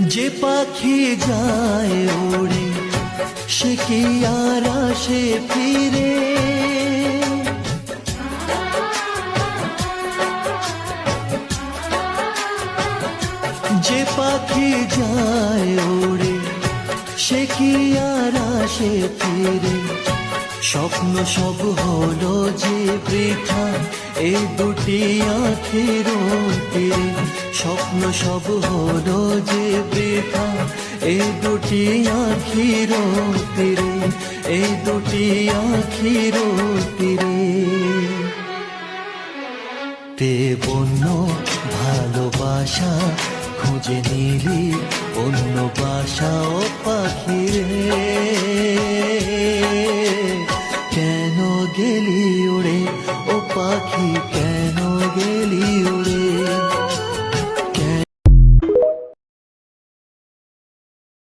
যে পাখি যায় ওড়ে, সে কি আর আসে ফিরে? যে পাখি যায় ওড়ে, সে কি আর আসে ফিরে? স্বপ্ন সব হলো যে বৃথা এই দুটি আখির তীরে স্বপ্ন সব হলো যে বৃথা। এই দুটি আখির তীরে এই দুটি আখির তীরে তে বন্য ভালোবাসা খুঁজে নিলি অন্য বাসা ও পাখিরে কেন গেলি উড়ে ও